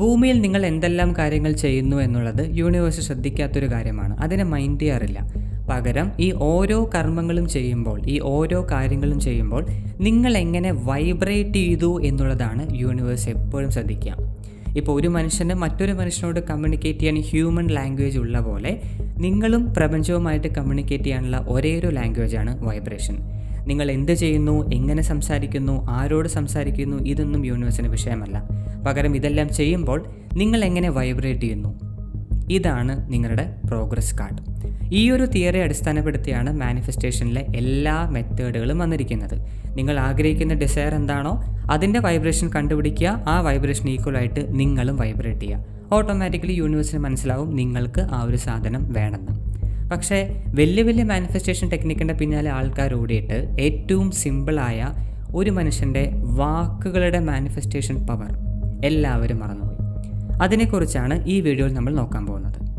ഭൂമിയിൽ നിങ്ങൾ എന്തെല്ലാം കാര്യങ്ങൾ ചെയ്യുന്നു എന്നുള്ളത് യൂണിവേഴ്സ് ശ്രദ്ധിക്കാത്തൊരു കാര്യമാണ്. അതിനെ മൈൻഡ് ചെയ്യാറില്ല പകരം ഈ ഓരോ കർമ്മങ്ങളും ചെയ്യുമ്പോൾ ഈ ഓരോ കാര്യങ്ങളും ചെയ്യുമ്പോൾ നിങ്ങൾ എങ്ങനെ വൈബ്രേറ്റ് ചെയ്തു എന്നുള്ളതാണ് യൂണിവേഴ്സ് എപ്പോഴും ശ്രദ്ധിക്കുക. ഇപ്പോൾ ഒരു മനുഷ്യന് മറ്റൊരു മനുഷ്യനോട് കമ്മ്യൂണിക്കേറ്റ് ചെയ്യാൻ ഹ്യൂമൻ ലാംഗ്വേജ് ഉള്ള പോലെ നിങ്ങളും പ്രപഞ്ചവുമായിട്ട് കമ്മ്യൂണിക്കേറ്റ് ചെയ്യാനുള്ള ഒരേ ഒരു ലാംഗ്വേജാണ് വൈബ്രേഷൻ നിങ്ങൾ എന്ത് ചെയ്യുന്നു എങ്ങനെ സംസാരിക്കുന്നു ആരോട് സംസാരിക്കുന്നു ഇതൊന്നും യൂണിവേഴ്സിന് വിഷയമല്ല. പകരം ഇതെല്ലാം ചെയ്യുമ്പോൾ നിങ്ങൾ എങ്ങനെ വൈബ്രേറ്റ് ചെയ്യുന്നു? ഇതാണ് നിങ്ങളുടെ പ്രോഗ്രസ് കാർഡ്. ഈ ഒരു തിയറി അടിസ്ഥാനപ്പെടുത്തിയാണ് മാനിഫെസ്റ്റേഷനിലെ എല്ലാ മെത്തേഡുകളും വന്നിരിക്കുന്നത്. നിങ്ങൾ ആഗ്രഹിക്കുന്ന ഡിസയർ എന്താണോ അതിന്റെ വൈബ്രേഷൻ കണ്ടുപിടിക്കുക. ആ വൈബ്രേഷൻ ഈക്വലായിട്ട് നിങ്ങളും വൈബ്രേറ്റ് ചെയ്യുക. ഓട്ടോമാറ്റിക്കലി യൂണിവേഴ്സിന് മനസ്സിലാവും നിങ്ങൾക്ക് ആ ഒരു സാധനം വേണമെന്ന്. പക്ഷേ വലിയ വലിയ മാനിഫെസ്റ്റേഷൻ ടെക്നിക്കിന്റെ പിന്നാലെ ആൾക്കാർ ഓടിയിട്ട് ഏറ്റവും സിമ്പിളായ ഒരു മനുഷ്യന്റെ വാക്കുകളുടെ മാനിഫെസ്റ്റേഷൻ പവർ എല്ലാവരും മറന്നുപോയി. അതിനെക്കുറിച്ചാണ് ഈ വീഡിയോയിൽ നമ്മൾ നോക്കാൻ പോകുന്നത്.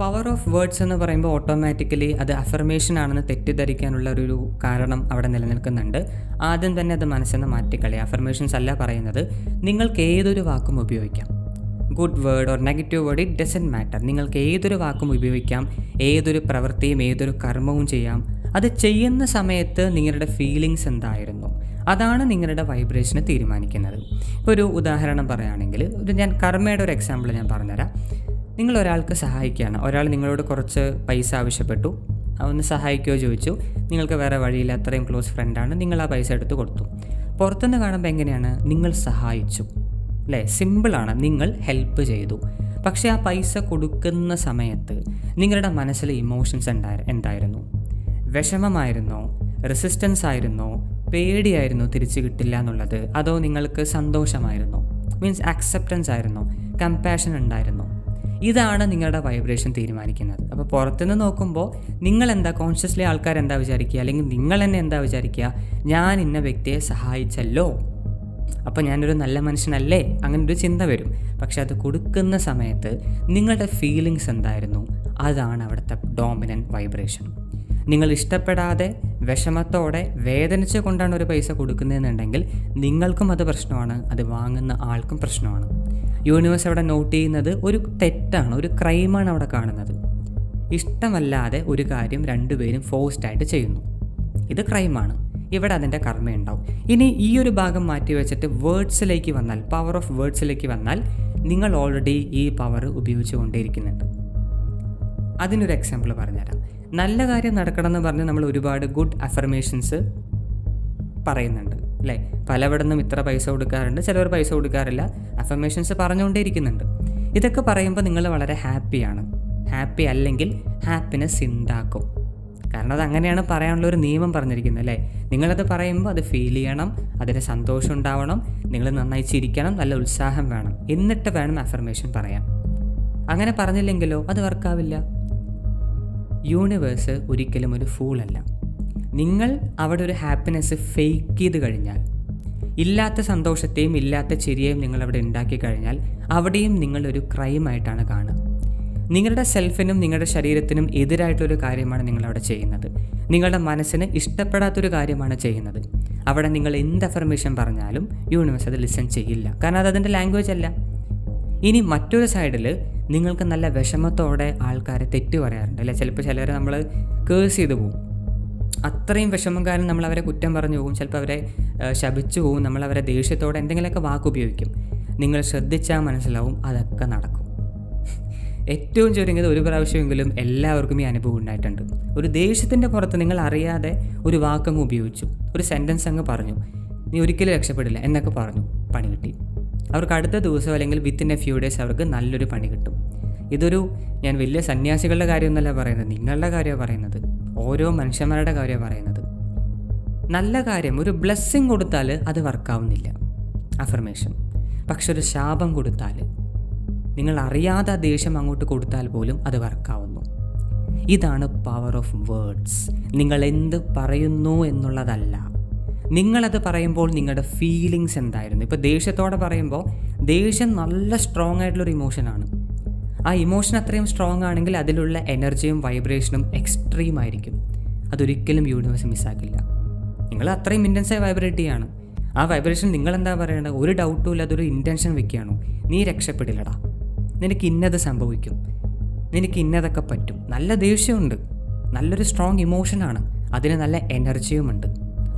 പവർ ഓഫ് വേർഡ്സ് എന്ന് പറയുമ്പോൾ ഓട്ടോമാറ്റിക്കലി അത് അഫർമേഷൻ ആണെന്ന് തെറ്റിദ്ധരിക്കാനുള്ള ഒരു കാരണം അവിടെ നിലനിൽക്കുന്നുണ്ട്. ആദ്യം തന്നെ അത് മനസ്സെന്ന് മാറ്റിക്കളി അഫർമേഷൻസ് അല്ല പറയുന്നത്. നിങ്ങൾക്ക് ഏതൊരു വാക്കും ഉപയോഗിക്കാം. Good word or negative word it doesn't matter നിങ്ങൾക്ക് ഏതൊരു വാക്കും ഉപയോഗിക്കാം ഏതൊരു പ്രവൃത്തിയും ഏതൊരു കർമ്മവും ചെയ്യാം. അത് ചെയ്യുന്ന സമയത്ത് നിങ്ങളുടെ ഫീലിങ്സ് എന്തായിരുന്നു? അതാണ് നിങ്ങളുടെ വൈബ്രേഷനെ തീരുമാനിക്കുന്നത്. ഒരു ഉദാഹരണം പറയുകയാണെങ്കിൽ ഒരു ഞാൻ കർമ്മയുടെ ഒരു എക്സാമ്പിൾ ഞാൻ പറഞ്ഞുതരാം. നിങ്ങൾ ഒരാൾക്ക് സഹായിക്കുകയാണ്. ഒരാൾ നിങ്ങളോട് കുറച്ച് പൈസ ആവശ്യപ്പെട്ടു. ഒന്ന് സഹായിക്കുകയോ ചോദിച്ചു. നിങ്ങൾക്ക് വേറെ വഴിയില്ല അത്രയും ക്ലോസ് ഫ്രണ്ടാണ് നിങ്ങൾ ആ പൈസ എടുത്ത് കൊടുത്തു. പുറത്തുനിന്ന് കാണുമ്പോൾ എങ്ങനെയാണ്? നിങ്ങൾ സഹായിച്ചു. അല്ലേ സിമ്പിളാണ് നിങ്ങൾ ഹെൽപ്പ് ചെയ്തു. പക്ഷേ ആ പൈസ കൊടുക്കുന്ന സമയത്ത് നിങ്ങളുടെ മനസ്സിലെ ഇമോഷൻസ് ഉണ്ടായി എന്തായിരുന്നു? വിഷമമായിരുന്നോ? റെസിസ്റ്റൻസ് ആയിരുന്നോ? പേടിയായിരുന്നോ തിരിച്ചു കിട്ടില്ല എന്നുള്ളത്? അതോ നിങ്ങൾക്ക് സന്തോഷമായിരുന്നോ? മീൻസ് അക്സെപ്റ്റൻസ് ആയിരുന്നോ? കമ്പാഷൻ ഉണ്ടായിരുന്നോ? ഇതാണ് നിങ്ങളുടെ വൈബ്രേഷൻ തീരുമാനിക്കുന്നത്. അപ്പോൾ പുറത്തുനിന്ന് നോക്കുമ്പോൾ നിങ്ങൾ എന്താ കോൺഷ്യസ്ലി ആൾക്കാർ എന്താ വിചാരിക്കുക? അല്ലെങ്കിൽ നിങ്ങൾ തന്നെ എന്താ വിചാരിക്കുക? ഞാൻ ഇന്ന വ്യക്തിയെ സഹായിച്ചല്ലോ. അപ്പോൾ ഞാനൊരു നല്ല മനുഷ്യനല്ലേ? അങ്ങനെ ഒരു ചിന്ത വരും. പക്ഷെ അത് കൊടുക്കുന്ന സമയത്ത് നിങ്ങളുടെ ഫീലിങ്സ് എന്തായിരുന്നു? അതാണ് അവിടുത്തെ ഡോമിനന്റ് വൈബ്രേഷൻ നിങ്ങൾ ഇഷ്ടപ്പെടാതെ വിഷമത്തോടെ വേദനിച്ച് കൊണ്ടാണ് ഒരു പൈസ കൊടുക്കുന്നതെന്നുണ്ടെങ്കിൽ നിങ്ങൾക്കും അത് പ്രശ്നമാണ്. അത് വാങ്ങുന്ന ആൾക്കും പ്രശ്നമാണ്. യൂണിവേഴ്സ് അവിടെ നോട്ട് ചെയ്യുന്നത് ഒരു തെറ്റാണ് ഒരു ക്രൈമാണ് അവിടെ കാണുന്നത്. ഇഷ്ടമല്ലാതെ ഒരു കാര്യം രണ്ടുപേരും ഫോഴ്സ്ഡായിട്ട് ചെയ്യുന്നു. ഇത് ക്രൈമാണ് ഇവിടെ അതിന്റെ കർമ്മ ഉണ്ടാവും ഇനി ഈ ഒരു ഭാഗം മാറ്റി വെച്ചിട്ട് വേർഡ്സിലേക്ക് വന്നാൽ പവർ ഓഫ് വേർഡ്സിലേക്ക് വന്നാൽ നിങ്ങൾ ഓൾറെഡി ഈ പവർ ഉപയോഗിച്ചുകൊണ്ടേയിരിക്കുന്നുണ്ട്. അതിനൊരു എക്സാമ്പിൾ പറഞ്ഞുതരാം. നല്ല കാര്യം നടക്കണം എന്ന് പറഞ്ഞ് നമ്മൾ ഒരുപാട് ഗുഡ് അഫർമേഷൻസ് പറയുന്നുണ്ട് അല്ലേ? പലവിടുന്നും ഇത്ര പൈസ കൊടുക്കാറുണ്ട് ചിലവർ പൈസ കൊടുക്കാറില്ല. അഫർമേഷൻസ് പറഞ്ഞുകൊണ്ടേയിരിക്കുന്നുണ്ട്. ഇതൊക്കെ പറയുമ്പോൾ നിങ്ങൾ വളരെ ഹാപ്പിയാണ് ഹാപ്പി അല്ലെങ്കിൽ ഹാപ്പിനെസ് ഉണ്ടാക്കും. കാരണം അത് അങ്ങനെയാണ് പറയാനുള്ള ഒരു നിയമം പറഞ്ഞിരിക്കുന്നത് അല്ലേ? നിങ്ങളത് പറയുമ്പോൾ അത് ഫീൽ ചെയ്യണം അതിന് സന്തോഷം ഉണ്ടാവണം നിങ്ങൾ നന്നായി ചിരിക്കണം നല്ല ഉത്സാഹം വേണം. എന്നിട്ട് വേണം അഫർമേഷൻ പറയാൻ. അങ്ങനെ പറഞ്ഞില്ലെങ്കിലോ അത് വർക്കാവില്ല യൂണിവേഴ്സ് ഒരിക്കലും ഒരു ഫൂളല്ല നിങ്ങൾ അവിടെ ഒരു ഹാപ്പിനെസ് ഫേക്ക് ചെയ്ത് കഴിഞ്ഞാൽ ഇല്ലാത്ത സന്തോഷത്തെയും ഇല്ലാത്ത ചിരിയെയും നിങ്ങൾ അവിടെ ഉണ്ടാക്കി കഴിഞ്ഞാൽ അവിടെയും നിങ്ങളൊരു ക്രൈമായിട്ടാണ് കാണുക. നിങ്ങളുടെ സെൽഫിനും നിങ്ങളുടെ ശരീരത്തിനും എതിരായിട്ടൊരു കാര്യമാണ് നിങ്ങൾ അവിടെ ചെയ്യുന്നത്. നിങ്ങളുടെ മനസ്സിന് ഇഷ്ടപ്പെടാത്തൊരു കാര്യമാണ് ചെയ്യുന്നത്. അവിടെ നിങ്ങൾ എന്ത് അഫർമേഷൻ പറഞ്ഞാലും യൂണിവേഴ്സ് അത് ലിസൺ ചെയ്യില്ല. കാരണം അത് അതിന്റെ ലാംഗ്വേജ് അല്ല. ഇനി മറ്റൊരു സൈഡിൽ നിങ്ങൾക്ക് നല്ല വിഷമത്തോടെ ആൾക്കാരെ തെറ്റ് പറയാറുണ്ട്. അല്ലെ? ചിലപ്പോൾ ചിലർ നമ്മൾ കേഴ്സ് ചെയ്തു പോകും അത്രയും വിഷമം കാരണം നമ്മൾ അവരെ കുറ്റം പറഞ്ഞു പോകും ചിലപ്പോൾ അവരെ ശപിച്ചു പോകും നമ്മൾ അവരെ ദേഷ്യത്തോടെ എന്തെങ്കിലുമൊക്കെ വാക്ക് ഉപയോഗിക്കും നിങ്ങൾ ശ്രദ്ധിച്ചാൽ മനസ്സിലാവും അതൊക്കെ നടക്കും. ഏറ്റവും ചുരുങ്ങിയത് ഒരു പ്രാവശ്യമെങ്കിലും എല്ലാവർക്കും ഈ അനുഭവം ഉണ്ടായിട്ടുണ്ട്. ഒരു ദേഷ്യത്തിന്റെ പുറത്ത് നിങ്ങൾ അറിയാതെ ഒരു വാക്കങ്ങ് ഉപയോഗിച്ചു. ഒരു സെന്റൻസ് അങ്ങ് പറഞ്ഞു. നീ ഒരിക്കലും രക്ഷപ്പെടില്ല എന്നൊക്കെ പറഞ്ഞു. പണി കിട്ടി. അവർക്ക് അടുത്ത ദിവസം അല്ലെങ്കിൽ വിത്തിൻ എ ഫ്യൂ ഡേയ്സ് അവർക്ക് നല്ലൊരു പണി കിട്ടും. ഇതൊരു ഞാൻ വലിയ സന്യാസികളുടെ കാര്യമൊന്നുമല്ല പറയുന്നത്. നിങ്ങളുടെ കാര്യമാണ് പറയുന്നത്. ഓരോ മനുഷ്യന്മാരുടെ കാര്യമാണ് പറയുന്നത്. നല്ല കാര്യം ഒരു ബ്ലെസ്സിങ് കൊടുത്താൽ അത് വർക്കാവുന്നില്ല അഫർമേഷൻ പക്ഷെ ഒരു ശാപം കൊടുത്താൽ നിങ്ങൾ അറിയാതെ ആ ദേഷ്യം അങ്ങോട്ട് കൊടുത്താൽ പോലും അത് വർക്കാവുന്നു ഇതാണ് പവർ ഓഫ് വേർഡ്സ് നിങ്ങൾ എന്ത് പറയുന്നു എന്നുള്ളതല്ല. നിങ്ങളത് പറയുമ്പോൾ നിങ്ങളുടെ ഫീലിങ്സ് എന്തായിരുന്നു? ഇപ്പോൾ ദേഷ്യത്തോടെ പറയുമ്പോൾ ദേഷ്യം നല്ല സ്ട്രോങ് ആയിട്ടുള്ളൊരു ഇമോഷനാണ് ആ ഇമോഷൻ അത്രയും സ്ട്രോങ് ആണെങ്കിൽ അതിലുള്ള എനർജിയും വൈബ്രേഷനും എക്സ്ട്രീം ആയിരിക്കും. അതൊരിക്കലും യൂണിവേഴ്സ് മിസ്സാക്കില്ല നിങ്ങൾ അത്രയും ഇന്റൻസായി വൈബ്രേറ്റ് ചെയ്യാണ്. ആ വൈബ്രേഷൻ നിങ്ങളെന്താ പറയുന്നത് ഒരു ഡൗട്ടും ഇല്ലാതെ ഒരു ഇന്റൻഷൻ വെക്കുകയാണോ? നീ രക്ഷപ്പെടില്ലടാ. നിനക്ക് ഇന്നത് സംഭവിക്കും. നിനക്ക് ഇന്നതൊക്കെ പറ്റും. നല്ല ദേഷ്യമുണ്ട്. നല്ലൊരു സ്ട്രോങ് ഇമോഷനാണ് അതിന് നല്ല എനർജിയുമുണ്ട്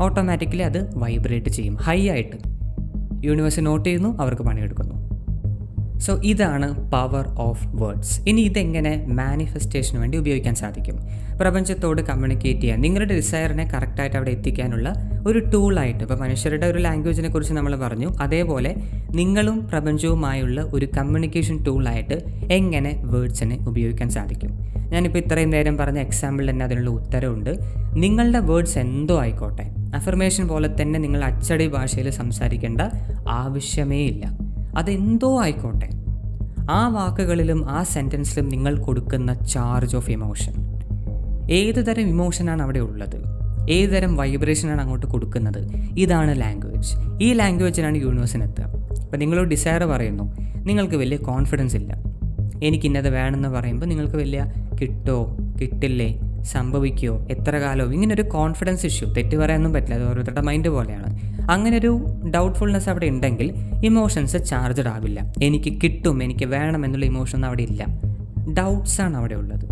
ഓട്ടോമാറ്റിക്കലി അത് വൈബ്രേറ്റ് ചെയ്യും. ഹൈ ആയിട്ട്. യൂണിവേഴ്സ് നോട്ട് ചെയ്യുന്നു അവർക്ക് പണിയെടുക്കുന്നു. സോ ഇതാണ് പവർ ഓഫ് വേർഡ്സ് ഇനി ഇതെങ്ങനെ മാനിഫെസ്റ്റേഷന് വേണ്ടി ഉപയോഗിക്കാൻ സാധിക്കും? പ്രപഞ്ചത്തോട് കമ്മ്യൂണിക്കേറ്റ് ചെയ്യാൻ നിങ്ങളുടെ ഡിസയറിനെ കറക്റ്റായിട്ട് അവിടെ എത്തിക്കാനുള്ള ഒരു ടൂളായിട്ട് ഇപ്പോൾ മനുഷ്യരുടെ ഒരു ലാംഗ്വേജിനെ കുറിച്ച് നമ്മൾ പറഞ്ഞു അതേപോലെ നിങ്ങളും പ്രപഞ്ചവുമായുള്ള ഒരു കമ്മ്യൂണിക്കേഷൻ ടൂളായിട്ട് എങ്ങനെ വേർഡ്സിനെ ഉപയോഗിക്കാൻ സാധിക്കും? ഞാനിപ്പോൾ ഇത്രയും നേരം പറഞ്ഞ എക്സാമ്പിൾ തന്നെ അതിനുള്ള ഉത്തരവുണ്ട്. നിങ്ങളുടെ വേർഡ്സ് എന്തോ ആയിക്കോട്ടെ. അഫർമേഷൻ പോലെ തന്നെ നിങ്ങൾ അച്ചടി ഭാഷയിൽ സംസാരിക്കേണ്ട ആവശ്യമേ ഇല്ല. അതെന്തോ ആയിക്കോട്ടെ. ആ വാക്കുകളിലും ആ സെന്റൻസിലും നിങ്ങൾ കൊടുക്കുന്ന ചാർജ് ഓഫ് ഇമോഷൻ ഏത് തരം ഇമോഷനാണ് അവിടെ ഉള്ളത്? ഏത് തരം വൈബ്രേഷനാണ് അങ്ങോട്ട് കൊടുക്കുന്നത്? ഇതാണ് ലാംഗ്വേജ് ഈ ലാംഗ്വേജിനാണ് യൂണിവേഴ്സിന് എത്തുക. അപ്പോൾ നിങ്ങൾ ഡിസയർ പറയുന്നു. നിങ്ങൾക്ക് വലിയ കോൺഫിഡൻസ് ഇല്ല. എനിക്ക് ഇന്നത് വേണമെന്ന് പറയുമ്പോൾ നിങ്ങൾക്ക് വലിയ കിട്ടോ കിട്ടില്ലേ സംഭവിക്കുമോ എത്ര കാലമോ ഇങ്ങനെ ഒരു കോൺഫിഡൻസ് ഇഷ്യൂ തെറ്റ് പറയാനൊന്നും പറ്റില്ല. അത് ഓരോരുത്തരുടെ മൈൻഡ് പോലെയാണ്. അങ്ങനെ ഒരു ഡൗട്ട്ഫുൾനെസ് അവിടെ ഉണ്ടെങ്കിൽ ഇമോഷൻസ് ചാർജഡ് ആവില്ല. എനിക്ക് കിട്ടും എനിക്ക് വേണം എന്നുള്ള ഇമോഷൻ ഒന്നും അവിടെ ഇല്ല. ഡൗട്ട്സാണ് അവിടെ ഉള്ളത്.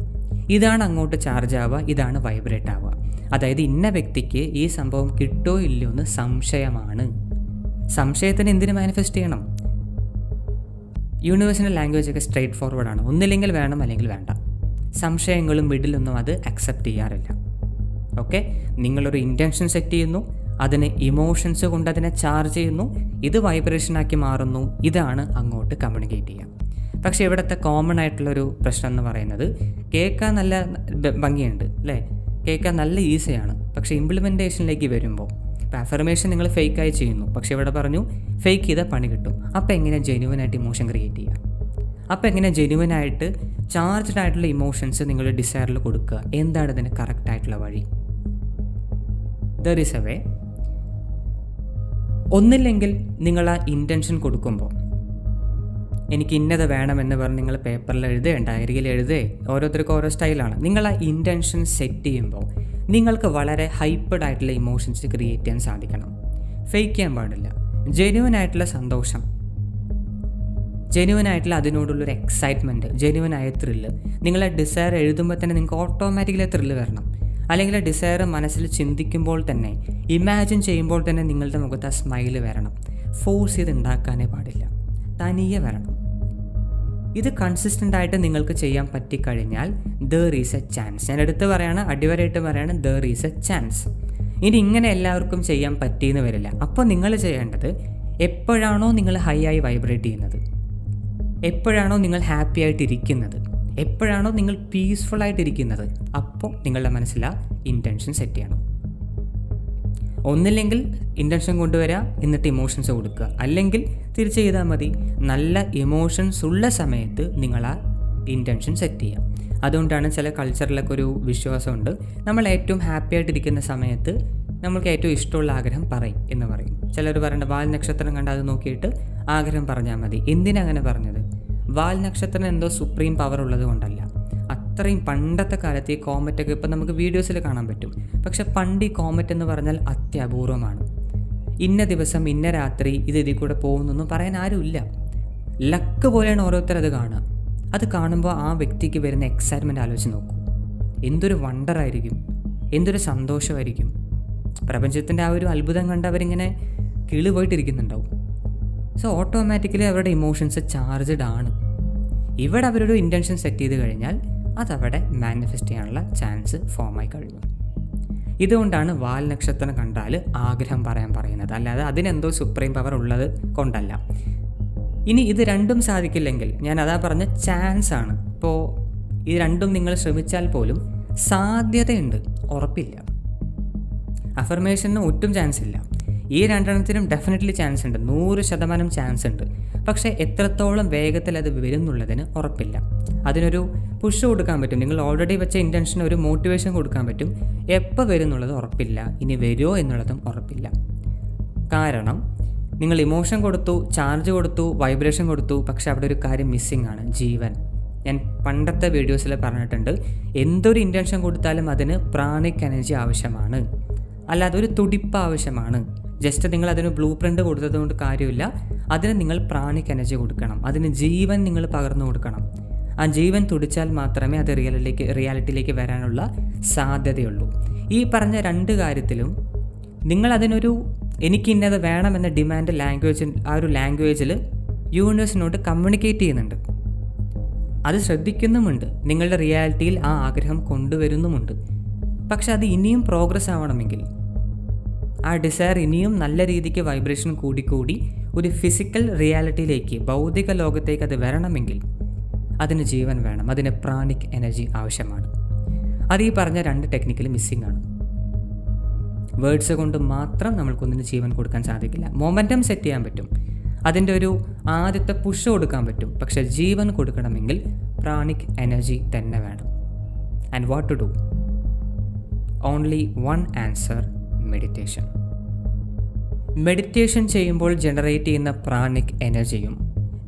ഇതാണ് അങ്ങോട്ട് ചാർജ് ആവുക ഇതാണ് വൈബ്രേറ്റ് ആവുക. അതായത് ഇന്ന വ്യക്തിക്ക് ഈ സംഭവം കിട്ടോ ഇല്ലയോ എന്ന് സംശയമാണ്. സംശയത്തിന് എന്തിനു മാനിഫെസ്റ്റ് ചെയ്യണം? യൂണിവേഴ്സിന്റെ ലാംഗ്വേജ് ഒക്കെ സ്ട്രെയിറ്റ് ഫോർവേഡ് ആണ്. ഒന്നില്ലെങ്കിൽ വേണം അല്ലെങ്കിൽ വേണ്ട. സംശയങ്ങളും മിഡിലൊന്നും അത് അക്സെപ്റ്റ് ചെയ്യാറില്ല. ഓക്കെ നിങ്ങളൊരു ഇന്റൻഷൻ സെറ്റ് ചെയ്യുന്നു അതിന് ഇമോഷൻസ് കൊണ്ട് അതിനെ ചാർജ് ചെയ്യുന്നു. ഇത് വൈബ്രേഷനാക്കി മാറുന്നു. ഇതാണ് അങ്ങോട്ട് കമ്മ്യൂണിക്കേറ്റ് ചെയ്യുക പക്ഷേ ഇവിടുത്തെ കോമൺ ആയിട്ടുള്ളൊരു പ്രശ്നം എന്ന് പറയുന്നത് കേൾക്കാൻ നല്ല ഭംഗിയുണ്ട് അല്ലേ? കേൾക്കാൻ നല്ല ഈസിയാണ് പക്ഷേ ഇംപ്ലിമെന്റേഷനിലേക്ക് വരുമ്പോൾ ഇപ്പോൾ അഫർമേഷൻ നിങ്ങൾ ഫേക്കായി ചെയ്യുന്നു. പക്ഷേ ഇവിടെ പറഞ്ഞു ഫേക്ക് ചെയ്താൽ പണി കിട്ടും. അപ്പോൾ എങ്ങനെ ജെനുവനായിട്ട് ഇമോഷൻ ക്രിയേറ്റ് ചെയ്യുക അപ്പോൾ എങ്ങനെ ജെനുവനായിട്ട് ചാർജ്ഡ് ആയിട്ടുള്ള ഇമോഷൻസ് നിങ്ങൾ ഡിസയറിൽ കൊടുക്കുക? എന്താണ് ഇതിന് കറക്റ്റ് ആയിട്ടുള്ള വഴി? ദർ ഇസ് എ വേ ഒന്നില്ലെങ്കിൽ നിങ്ങൾ ആ ഇന്റൻഷൻ കൊടുക്കുമ്പോൾ എനിക്ക് ഇന്നത് വേണമെന്ന് പറഞ്ഞ് നിങ്ങൾ പേപ്പറിൽ എഴുതേ ഡയറിയിൽ എഴുതേ ഓരോരുത്തർക്കും ഓരോ സ്റ്റൈലാണ് നിങ്ങൾ ആ ഇന്റൻഷൻ സെറ്റ് ചെയ്യുമ്പോൾ നിങ്ങൾക്ക് വളരെ ഹൈപ്പഡ് ആയിട്ടുള്ള ഇമോഷൻസ് ക്രിയേറ്റ് ചെയ്യാൻ സാധിക്കണം. ഫേക്ക് ചെയ്യാൻ പാടില്ല. ജെന്യുവൻ ആയിട്ടുള്ള സന്തോഷം ജെന്യുവൻ ആയിട്ടുള്ള അതിനോടുള്ളൊരു എക്സൈറ്റ്മെന്റ് ജെന്യുവൻ ആയ ത്രില്ല് നിങ്ങളെ ഡിസയർ എഴുതുമ്പോൾ തന്നെ നിങ്ങൾക്ക് ഓട്ടോമാറ്റിക്കലി ത്രില്ല് വരണം. അല്ലെങ്കിൽ ഡിസയർ മനസ്സിൽ ചിന്തിക്കുമ്പോൾ തന്നെ ഇമാജിൻ ചെയ്യുമ്പോൾ തന്നെ നിങ്ങളുടെ മുഖത്ത് ആ സ്മൈൽ വരണം. ഫോഴ്സ് ചെയ്ത് ഉണ്ടാക്കാനേ പാടില്ല. തനിയെ വരണം. ഇത് കൺസിസ്റ്റന്റ് ആയിട്ട് നിങ്ങൾക്ക് ചെയ്യാൻ പറ്റിക്കഴിഞ്ഞാൽ ദർ ഈസ് എ ചാൻസ് ഞാൻ എടുത്ത് പറയാണ് അടിവരായിട്ട് പറയാണ് ദർ ഈസ് എ ചാൻസ് ഇനി ഇങ്ങനെ എല്ലാവർക്കും ചെയ്യാൻ പറ്റിയെന്ന് വരില്ല. അപ്പോൾ നിങ്ങൾ ചെയ്യേണ്ടത് എപ്പോഴാണോ നിങ്ങൾ ഹൈ ആയി വൈബ്രേറ്റ് ചെയ്യുന്നത്? എപ്പോഴാണോ നിങ്ങൾ ഹാപ്പി ആയിട്ടിരിക്കുന്നത്? എപ്പോഴാണോ നിങ്ങൾ പീസ്ഫുൾ ആയിട്ടിരിക്കുന്നത് അപ്പോൾ നിങ്ങളുടെ മനസ്സിൽ ആ ഇന്റൻഷൻ സെറ്റ് ചെയ്യണം. ഒന്നില്ലെങ്കിൽ ഇന്റൻഷൻ കൊണ്ടുവരിക എന്നിട്ട് ഇമോഷൻസ് കൊടുക്കുക. അല്ലെങ്കിൽ തിരിച്ച് ചെയ്താൽ മതി. നല്ല ഇമോഷൻസ് ഉള്ള സമയത്ത് നിങ്ങൾ ആ ഇന്റൻഷൻ സെറ്റ് ചെയ്യുക അതുകൊണ്ടാണ് ചില കൾച്ചറിലൊക്കെ ഒരു വിശ്വാസമുണ്ട്. നമ്മൾ ഏറ്റവും ഹാപ്പി ആയിട്ടിരിക്കുന്ന സമയത്ത് നമ്മൾക്ക് ഏറ്റവും ഇഷ്ടമുള്ള ആഗ്രഹം പറയും എന്ന് പറയും. ചിലർ പറയേണ്ട വാൽ നക്ഷത്രം കണ്ട് അത് നോക്കിയിട്ട് ആഗ്രഹം പറഞ്ഞാൽ മതി. എന്തിനങ്ങനെ പറഞ്ഞത്? വാൽ നക്ഷത്രം എന്തോ സുപ്രീം പവർ ഉള്ളത് കൊണ്ടല്ല. അത്രയും പണ്ടത്തെ കാലത്ത് ഈ കോമറ്റൊക്കെ ഇപ്പം നമുക്ക് വീഡിയോസിൽ കാണാൻ പറ്റും. പക്ഷെ പണ്ട് ഈ കോമറ്റ് എന്ന് പറഞ്ഞാൽ അത്യപൂർവമാണ്. ഇന്ന ദിവസം ഇന്ന രാത്രി ഇത് ഇതിൽ കൂടെ പോകുന്നൊന്നും പറയാൻ ആരുമില്ല. ലക്ക് പോലെയാണ് ഓരോരുത്തർ അത് കാണുക. അത് കാണുമ്പോൾ ആ വ്യക്തിക്ക് വരുന്ന എക്സൈറ്റ്മെന്റ് ആലോചിച്ച് നോക്കൂ. എന്തൊരു വണ്ടറായിരിക്കും എന്തൊരു സന്തോഷമായിരിക്കും. പ്രപഞ്ചത്തിന്റെ ആ ഒരു അത്ഭുതം കണ്ട് അവരിങ്ങനെ കിളി പോയിട്ടിരിക്കുന്നുണ്ടാവും സോ ഓട്ടോമാറ്റിക്കലി അവരുടെ ഇമോഷൻസ് ചാർജഡ് ആണ്. ഇവിടെ അവരൊരു ഇന്റൻഷൻ സെറ്റ് ചെയ്ത് കഴിഞ്ഞാൽ അതവിടെ മാനിഫെസ്റ്റ് ചെയ്യാനുള്ള ചാൻസ് ഫോമായി കഴിഞ്ഞു ഇതുകൊണ്ടാണ് വാൽ നക്ഷത്രം കണ്ടാൽ ആഗ്രഹം പറയാൻ പറയുന്നത്. അല്ലാതെ അതിനെന്തോ സുപ്രീം പവർ ഉള്ളത് കൊണ്ടല്ല. ഇനി ഇത് രണ്ടും സാധിക്കില്ലെങ്കിൽ ഞാൻ അതാ പറഞ്ഞ ചാൻസ് ആണ്. ഇപ്പോൾ ഇത് രണ്ടും നിങ്ങൾ ശ്രമിച്ചാൽ പോലും സാധ്യതയുണ്ട്. ഉറപ്പില്ല. അഫർമേഷന് ഒട്ടും ചാൻസ് ഇല്ല. ഈ രണ്ടെണ്ണത്തിനും ഡെഫിനറ്റ്ലി ചാൻസ് ഉണ്ട്. നൂറ് ശതമാനം ചാൻസ് ഉണ്ട്. പക്ഷേ എത്രത്തോളം വേഗത്തിൽ അത് വരുന്നുള്ളതിന് ഉറപ്പില്ല. അതിനൊരു പുഷ് കൊടുക്കാൻ പറ്റും. നിങ്ങൾ ഓൾറെഡി വെച്ച ഇന്റൻഷൻ ഒരു മോട്ടിവേഷൻ കൊടുക്കാൻ പറ്റും. എപ്പോൾ വരുന്നുള്ളത് ഉറപ്പില്ല. ഇനി വരുമോ എന്നുള്ളതും ഉറപ്പില്ല. കാരണം നിങ്ങൾ ഇമോഷൻ കൊടുത്തു ചാർജ് കൊടുത്തു വൈബ്രേഷൻ കൊടുത്തു പക്ഷേ അവിടെ ഒരു കാര്യം മിസ്സിംഗ് ആണ്. ജീവൻ. ഞാൻ പണ്ടത്തെ വീഡിയോസിൽ പറഞ്ഞിട്ടുണ്ട്. എന്തൊരു ഇന്റൻഷൻ കൊടുത്താലും അതിന് പ്രാണിക് എനർജി ആവശ്യമാണ്. അല്ലാതെ ഒരു തുടിപ്പ് ആവശ്യമാണ്. ജസ്റ്റ് നിങ്ങൾ അതിന് ബ്ലൂ പ്രിന്റ് കൊടുത്തത് കൊണ്ട് കാര്യമില്ല. അതിന് നിങ്ങൾ പ്രാണിക് എനർജി കൊടുക്കണം. അതിന് ജീവൻ നിങ്ങൾ പകർന്നു കൊടുക്കണം. ആ ജീവൻ തുടിച്ചാൽ മാത്രമേ അത് റിയലിലേക്ക് റിയാലിറ്റിയിലേക്ക് വരാനുള്ള സാധ്യതയുള്ളൂ. ഈ പറഞ്ഞ രണ്ട് കാര്യത്തിലും നിങ്ങൾ അതിനൊരു എനിക്ക് ഇന്നത് വേണമെന്ന ഡിമാൻഡ് ലാംഗ്വേജ് ആ ഒരു ലാംഗ്വേജിൽ യൂണിവേഴ്സിനോട് കമ്മ്യൂണിക്കേറ്റ് ചെയ്യുന്നുണ്ട്. അത് ശ്രദ്ധിക്കുന്നുമുണ്ട്. നിങ്ങളുടെ റിയാലിറ്റിയിൽ ആ ആഗ്രഹം കൊണ്ടുവരുന്നുമുണ്ട്. പക്ഷെ അത് ഇനിയും പ്രോഗ്രസ് ആവണമെങ്കിൽ ആ ഡിസയർ ഇനിയും നല്ല രീതിക്ക് വൈബ്രേഷൻ കൂടിക്കൂടി ഒരു ഫിസിക്കൽ റിയാലിറ്റിയിലേക്ക് ഭൗതിക ലോകത്തേക്ക് അത് വരണമെങ്കിൽ അതിന് ജീവൻ വേണം. അതിന് പ്രാണിക് എനർജി ആവശ്യമാണ്. അത് ഈ പറഞ്ഞ രണ്ട് ടെക്നിക്കൽ മിസ്സിംഗ് ആണ്. വേർഡ്സ് കൊണ്ട് മാത്രം നമ്മൾക്കൊന്നിന് ജീവൻ കൊടുക്കാൻ സാധിക്കില്ല. മൊമെന്റം സെറ്റ് ചെയ്യാൻ പറ്റും. അതിന്റെ ഒരു ആദ്യത്തെ പുഷ് കൊടുക്കാൻ പറ്റും. പക്ഷെ ജീവൻ കൊടുക്കണമെങ്കിൽ പ്രാണിക് എനർജി തന്നെ വേണം. And what to do only one answer meditation meditation ചെയ്യുമ്പോൾ ജനറേറ്റ് ചെയ്യുന്ന പ്രാണിക് എനർജിയും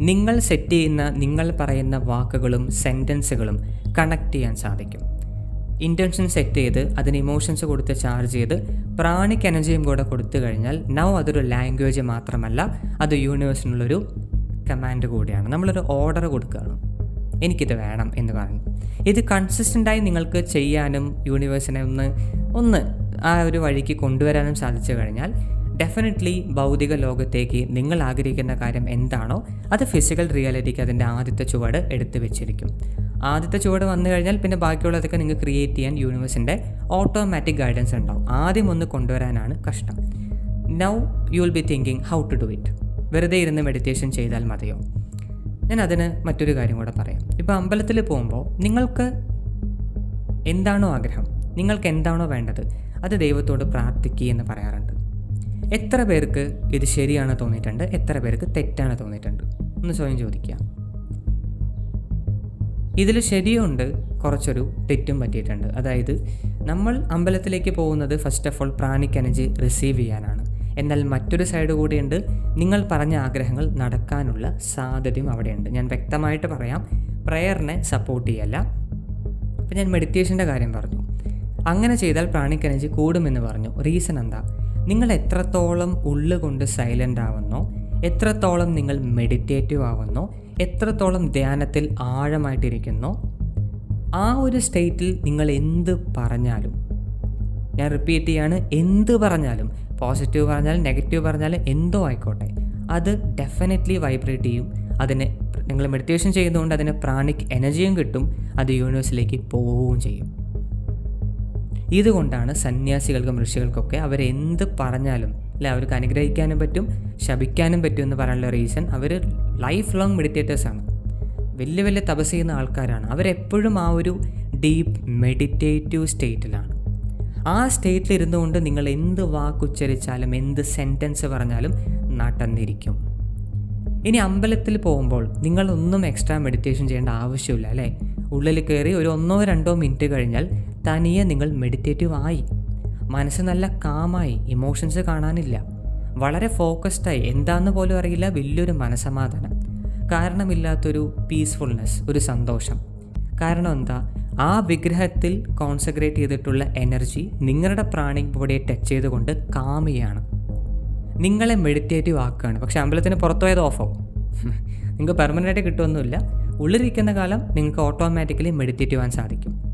നിങ്ങൾ സെറ്റ് ചെയ്യുന്ന നിങ്ങൾ പറയുന്ന വാക്കുകളും സെന്റൻസുകളും കണക്ട് ചെയ്യാൻ സാധിക്കും. ഇന്റൻഷൻ സെറ്റ് ചെയ്ത് അതിന് ഇമോഷൻസ് കൊടുത്ത് ചാർജ് ചെയ്ത് പ്രാണിക് എനർജിയും കൂടെ കൊടുത്തു കഴിഞ്ഞാൽ നൗ അതൊരു ലാംഗ്വേജ് മാത്രമല്ല അത് യൂണിവേഴ്സിനുള്ളൊരു കമാൻഡ് കൂടിയാണ്. നമ്മളൊരു ഓർഡർ കൊടുക്കുകയാണ്. എനിക്കിത് വേണം എന്ന് പറഞ്ഞു. ഇത് കൺസിസ്റ്റന്റായി നിങ്ങൾക്ക് ചെയ്യാനും യൂണിവേഴ്സിനെ ഒന്ന് ഒന്ന് ആ ഒരു വഴിക്ക് കൊണ്ടുവരാനും സാധിച്ചു കഴിഞ്ഞാൽ ഡെഫിനറ്റ്ലി ഭൗതിക ലോകത്തേക്ക് നിങ്ങൾ ആഗ്രഹിക്കുന്ന കാര്യം എന്താണോ അത് ഫിസിക്കൽ റിയാലിറ്റിക്ക് അതിന്റെ ആദ്യത്തെ ചുവട് എടുത്തു വെച്ചിരിക്കും. ആദ്യത്തെ ചുവട് വന്നു കഴിഞ്ഞാൽ പിന്നെ ബാക്കിയുള്ളതൊക്കെ നിങ്ങൾക്ക് ക്രിയേറ്റ് ചെയ്യാൻ യൂണിവേഴ്സിന്റെ ഓട്ടോമാറ്റിക് ഗൈഡൻസ് ഉണ്ടാവും. ആദ്യം ഒന്ന് കൊണ്ടുവരാനാണ് കഷ്ടം. Now you will be thinking how to do it വെറുതെ ഇരുന്ന് മെഡിറ്റേഷൻ ചെയ്താൽ മതിയോ? ഞാൻ അതിന് മറ്റൊരു കാര്യം കൂടെ പറയാം. ഇപ്പോൾ അമ്പലത്തിൽ പോകുമ്പോൾ നിങ്ങൾക്ക് എന്താണോ ആഗ്രഹം നിങ്ങൾക്ക് എന്താണോ വേണ്ടത് അത് ദൈവത്തോട് പ്രാർത്ഥിക്കുക എന്ന് പറയാറുണ്ട്. എത്ര പേർക്ക് ഇത് ശരിയാണ് തോന്നിയിട്ടുണ്ട്? എത്ര പേർക്ക് തെറ്റാണ് തോന്നിയിട്ടുണ്ട്? ഒന്ന് സ്വയം ചോദിക്കുക. ഇതിൽ ശരിയുണ്ട് കുറച്ചൊരു തെറ്റും പറ്റിയിട്ടുണ്ട്. അതായത് നമ്മൾ അമ്പലത്തിലേക്ക് പോകുന്നത് first of all pranic energy receive ചെയ്യാനാണ്. എന്നാൽ മറ്റൊരു സൈഡ് കൂടിയുണ്ട് നിങ്ങൾ പറഞ്ഞ ആഗ്രഹങ്ങൾ നടക്കാനുള്ള സാധ്യതയും അവിടെയുണ്ട്. ഞാൻ വ്യക്തമായിട്ട് പറയാം പ്രയറിനെ സപ്പോർട്ട് ചെയ്യല്ല. ഇപ്പം ഞാൻ മെഡിറ്റേഷന്റെ കാര്യം പറഞ്ഞു. അങ്ങനെ ചെയ്താൽ പ്രാണിക് എനർജി കൂടുമെന്ന് പറഞ്ഞു. റീസൺ എന്താ? നിങ്ങൾ എത്രത്തോളം ഉള്ളുകൊണ്ട് സൈലന്റ് ആവുന്നോ എത്രത്തോളം നിങ്ങൾ മെഡിറ്റേറ്റീവ് ആവുന്നോ എത്രത്തോളം ധ്യാനത്തിൽ ആഴമായിട്ടിരിക്കുന്നോ ആ ഒരു സ്റ്റേറ്റിൽ നിങ്ങൾ എന്ത് പറഞ്ഞാലും ഞാൻ റിപ്പീറ്റ് ചെയ്യാണ് എന്ത് പറഞ്ഞാലും പോസിറ്റീവ് പറഞ്ഞാലും നെഗറ്റീവ് പറഞ്ഞാലും എന്തോ ആയിക്കോട്ടെ അത് ഡെഫിനറ്റ്ലി വൈബ്രേറ്റ് ചെയ്യും. അതിന് നിങ്ങൾ മെഡിറ്റേഷൻ ചെയ്യുന്നതുകൊണ്ട് അതിന് പ്രാണിക് എനർജിയും കിട്ടും അത് യൂണിവേഴ്സിലേക്ക് പോവുകയും ചെയ്യും. ഇതുകൊണ്ടാണ് സന്യാസികൾക്കും ഋഷികൾക്കൊക്കെ അവരെന്ത് പറഞ്ഞാലും അല്ലെ അവർക്ക് അനുഗ്രഹിക്കാനും പറ്റും ശപിക്കാനും പറ്റും എന്ന് പറയാനുള്ള റീസൺ അവർ ലൈഫ് ലോങ് മെഡിറ്റേറ്റേഴ്സാണ് വലിയ വലിയ തപസ് ചെയ്യുന്ന ആൾക്കാരാണ്. അവരെപ്പോഴും ആ ഒരു ഡീപ്പ് മെഡിറ്റേറ്റീവ് സ്റ്റേറ്റിലാണ് ആ സ്റ്റേറ്റിലിരുന്നുകൊണ്ട് നിങ്ങൾ എന്ത് വാക്കുച്ചരിച്ചാലും എന്ത് സെന്റൻസ് പറഞ്ഞാലും നടന്നിരിക്കും. ഇനി അമ്പലത്തിൽ പോകുമ്പോൾ നിങ്ങളൊന്നും എക്സ്ട്രാ മെഡിറ്റേഷൻ ചെയ്യേണ്ട ആവശ്യമില്ല അല്ലേ? ഉള്ളിൽ കയറി ഒരു ഒന്നോ രണ്ടോ മിനിറ്റ് കഴിഞ്ഞാൽ തനിയെ നിങ്ങൾ മെഡിറ്റേറ്റീവ് ആയി. മനസ്സ് നല്ല കാമായി ഇമോഷൻസ് കാണാനില്ല. വളരെ ഫോക്കസ്ഡായി എന്താന്ന് പോലും അറിയില്ല വലിയൊരു മനസമാധാനം കാരണമില്ലാത്തൊരു പീസ്ഫുൾനെസ് ഒരു സന്തോഷം. കാരണം എന്താ? ആ വിഗ്രഹത്തിൽ കോൺസെൻട്രേറ്റ് ചെയ്തിട്ടുള്ള എനർജി നിങ്ങളുടെ പ്രാണിക് ബോഡിയെ ടച്ച് ചെയ്തുകൊണ്ട് കാമിയാണ് നിങ്ങളെ മെഡിറ്റേറ്റീവ് ആക്കുകയാണ്. പക്ഷേ അമ്പലത്തിന് പുറത്തുപോയത് ഓഫാവും നിങ്ങൾക്ക് പെർമനന്റ് ആയിട്ട് കിട്ടുമൊന്നുമില്ല ഉള്ളിരിക്കുന്ന കാലം നിങ്ങൾക്ക് ഓട്ടോമാറ്റിക്കലി മെഡിറ്റേറ്റ് ചെയ്യാൻ സാധിക്കും.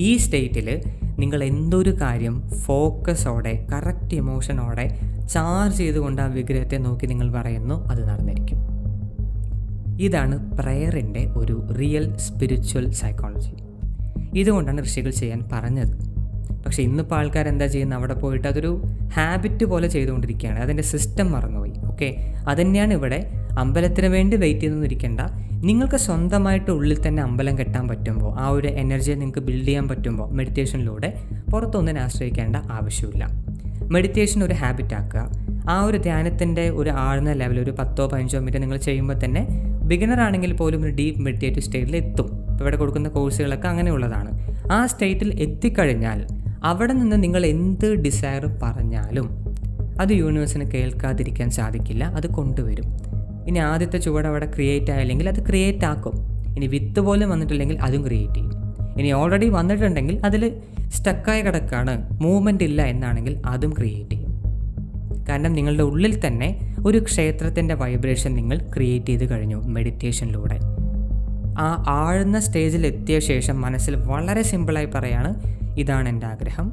ഈ സ്റ്റേറ്റിൽ നിങ്ങൾ എന്തൊരു കാര്യം ഫോക്കസോടെ കറക്റ്റ് ഇമോഷനോടെ ചാർജ് ചെയ്തുകൊണ്ട് ആ വിഗ്രഹത്തെ നോക്കി നിങ്ങൾ പറയുന്നു അത് നടന്നിരിക്കും. ഇതാണ് പ്രയറിന്റെ ഒരു റിയൽ സ്പിരിച്വൽ സൈക്കോളജി ഇതുകൊണ്ടാണ് ഋഷികൾ ചെയ്യാൻ പറഞ്ഞത്. പക്ഷേ ഇന്നിപ്പോൾ ആൾക്കാർ എന്താ ചെയ്യുന്നത് അവിടെ പോയിട്ട് അതൊരു ഹാബിറ്റ് പോലെ ചെയ്തുകൊണ്ടിരിക്കുകയാണ്. അതിന്റെ സിസ്റ്റം മറന്നുപോയി. ഓക്കെ അതുതന്നെയാണ് ഇവിടെ അമ്പലത്തിന് വേണ്ടി വെയിറ്റ് ചെയ്തൊന്നിരിക്കേണ്ട നിങ്ങൾക്ക് സ്വന്തമായിട്ട് ഉള്ളിൽ തന്നെ അമ്പലം കെട്ടാൻ പറ്റുമ്പോൾ ആ ഒരു എനർജിയെ നിങ്ങൾക്ക് ബിൽഡ് ചെയ്യാൻ പറ്റുമ്പോൾ മെഡിറ്റേഷനിലൂടെ പുറത്തൊന്നിനെ ആശ്രയിക്കേണ്ട ആവശ്യമില്ല. മെഡിറ്റേഷൻ ഒരു ഹാബിറ്റ് ആക്കുക. ആ ഒരു ധ്യാനത്തിന്റെ ഒരു ആഴ്ന്ന ലെവൽ ഒരു പത്തോ പതിനഞ്ചോ മിനിറ്റ് നിങ്ങൾ ചെയ്യുമ്പോൾ തന്നെ ബിഗിനർ ആണെങ്കിൽ പോലും ഒരു ഡീപ്പ് മെഡിറ്റേറ്റീവ് സ്റ്റേറ്റിൽ എത്തും. ഇവിടെ കൊടുക്കുന്ന കോഴ്സുകളൊക്കെ അങ്ങനെയുള്ളതാണ്. ആ സ്റ്റേറ്റിൽ എത്തിക്കഴിഞ്ഞാൽ അവിടെ നിന്ന് നിങ്ങൾ എന്ത് ഡിസയർ പറഞ്ഞാലും അത് യൂണിവേഴ്സിന് കേൾക്കാതിരിക്കാൻ സാധിക്കില്ല അത് കൊണ്ടുവരും. ഇനി ആദ്യത്തെ ചുവട് അവിടെ ക്രിയേറ്റ് ആയില്ലെങ്കിൽ അത് ക്രിയേറ്റ് ആക്കും. ഇനി വിത്ത് പോലും വന്നിട്ടില്ലെങ്കിൽ അതും ക്രിയേറ്റ് ചെയ്യും. ഇനി ഓൾറെഡി വന്നിട്ടുണ്ടെങ്കിൽ അതിൽ സ്റ്റക്കായി കിടക്കാണ് മൂവ്മെന്റ് ഇല്ല എന്നാണെങ്കിൽ അതും ക്രിയേറ്റ് ചെയ്യും. കാരണം നിങ്ങളുടെ ഉള്ളിൽ തന്നെ ഒരു ക്ഷേത്രത്തിന്റെ വൈബ്രേഷൻ നിങ്ങൾ ക്രിയേറ്റ് ചെയ്ത് കഴിഞ്ഞു മെഡിറ്റേഷനിലൂടെ ആ ആഴുന്ന സ്റ്റേജിൽ എത്തിയ ശേഷം മനസ്സിൽ വളരെ സിമ്പിളായി പറയാണ് ഇതാണ് എന്റെ ആഗ്രഹം.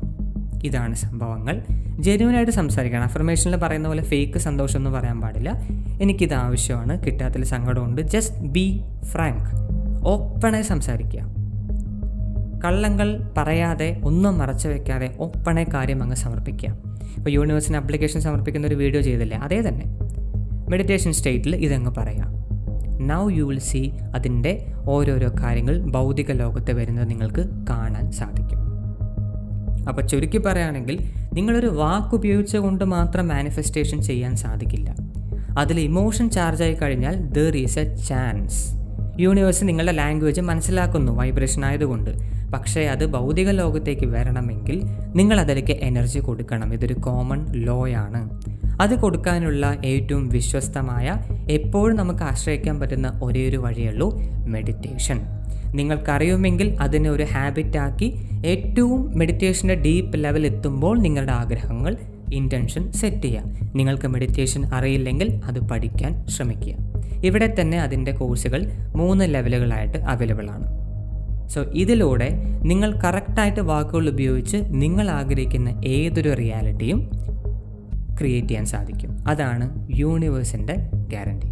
ഇതാണ് സംഭവങ്ങൾ. ജെന്യൂനായിട്ട് സംസാരിക്കണം. അഫർമേഷനിൽ പറയുന്ന പോലെ ഫേക്ക് സന്തോഷം എന്ന് പറയാൻ പാടില്ല. എനിക്കിത് ആവശ്യമാണ്. കിട്ടാത്തിൽ സങ്കടമുണ്ട്. ജസ്റ്റ് ബി ഫ്രാങ്ക് ഓപ്പണായി സംസാരിക്കുക. കള്ളങ്ങൾ പറയാതെ ഒന്നും മറച്ചു വെക്കാതെ ഓപ്പണായി കാര്യം അങ്ങ് സമർപ്പിക്കുക. ഇപ്പോൾ യൂണിവേഴ്സിന് അപ്ലിക്കേഷൻ സമർപ്പിക്കുന്ന ഒരു വീഡിയോ ചെയ്തില്ലേ? അതേ തന്നെ. മെഡിറ്റേഷൻ സ്റ്റേറ്റിൽ ഇതങ്ങ് പറയാം നൗ യു വിൽ സീ അതിന്റെ ഓരോരോ കാര്യങ്ങൾ ഭൗതിക ലോകത്ത് വരുന്നത് നിങ്ങൾക്ക് കാണാൻ സാധിക്കും. അപ്പോൾ ചുരുക്കി പറയുകയാണെങ്കിൽ നിങ്ങളൊരു വാക്ക് ഉപയോഗിച്ചുകൊണ്ട് മാത്രം മാനിഫെസ്റ്റേഷൻ ചെയ്യാൻ സാധിക്കില്ല. അതിൽ ഇമോഷൻ ചാർജായി കഴിഞ്ഞാൽ there is a chance universe നിങ്ങളുടെ ലാംഗ്വേജ് മനസ്സിലാക്കുന്നു വൈബ്രേഷൻ ആയതുകൊണ്ട്. പക്ഷേ അത് ഭൗതിക ലോകത്തേക്ക് വരണമെങ്കിൽ നിങ്ങൾ അതിലേക്ക് എനർജി കൊടുക്കണം. ഇതൊരു കോമൺ ലോ ആണ്. അത് കൊടുക്കാനുള്ള ഏറ്റവും വിശ്വസ്തമായ എപ്പോഴും നമുക്ക് ആശ്രയിക്കാൻ പറ്റുന്ന ഒരേ ഒരു വഴിയുള്ളൂ മെഡിറ്റേഷൻ നിങ്ങൾക്കറിയുമെങ്കിൽ അതിനെ ഒരു ഹാബിറ്റാക്കി ഏറ്റവും മെഡിറ്റേഷന്റെ ഡീപ്പ് ലെവൽ എത്തുമ്പോൾ നിങ്ങളുടെ ആഗ്രഹങ്ങൾ ഇന്റൻഷൻ സെറ്റ് ചെയ്യുക. നിങ്ങൾക്ക് മെഡിറ്റേഷൻ അറിയില്ലെങ്കിൽ അത് പഠിക്കാൻ ശ്രമിക്കുക. ഇവിടെ തന്നെ അതിന്റെ കോഴ്സുകൾ മൂന്ന് ലെവലുകളായിട്ട് അവൈലബിൾ ആണ്. സോ ഇതിലൂടെ നിങ്ങൾ കറക്റ്റായിട്ട് വാക്കുകൾ ഉപയോഗിച്ച് നിങ്ങൾ ആഗ്രഹിക്കുന്ന ഏതൊരു റിയാലിറ്റിയും ക്രിയേറ്റ് ചെയ്യാൻ സാധിക്കും. അതാണ് യൂണിവേഴ്സിന്റെ ഗ്യാരണ്ടി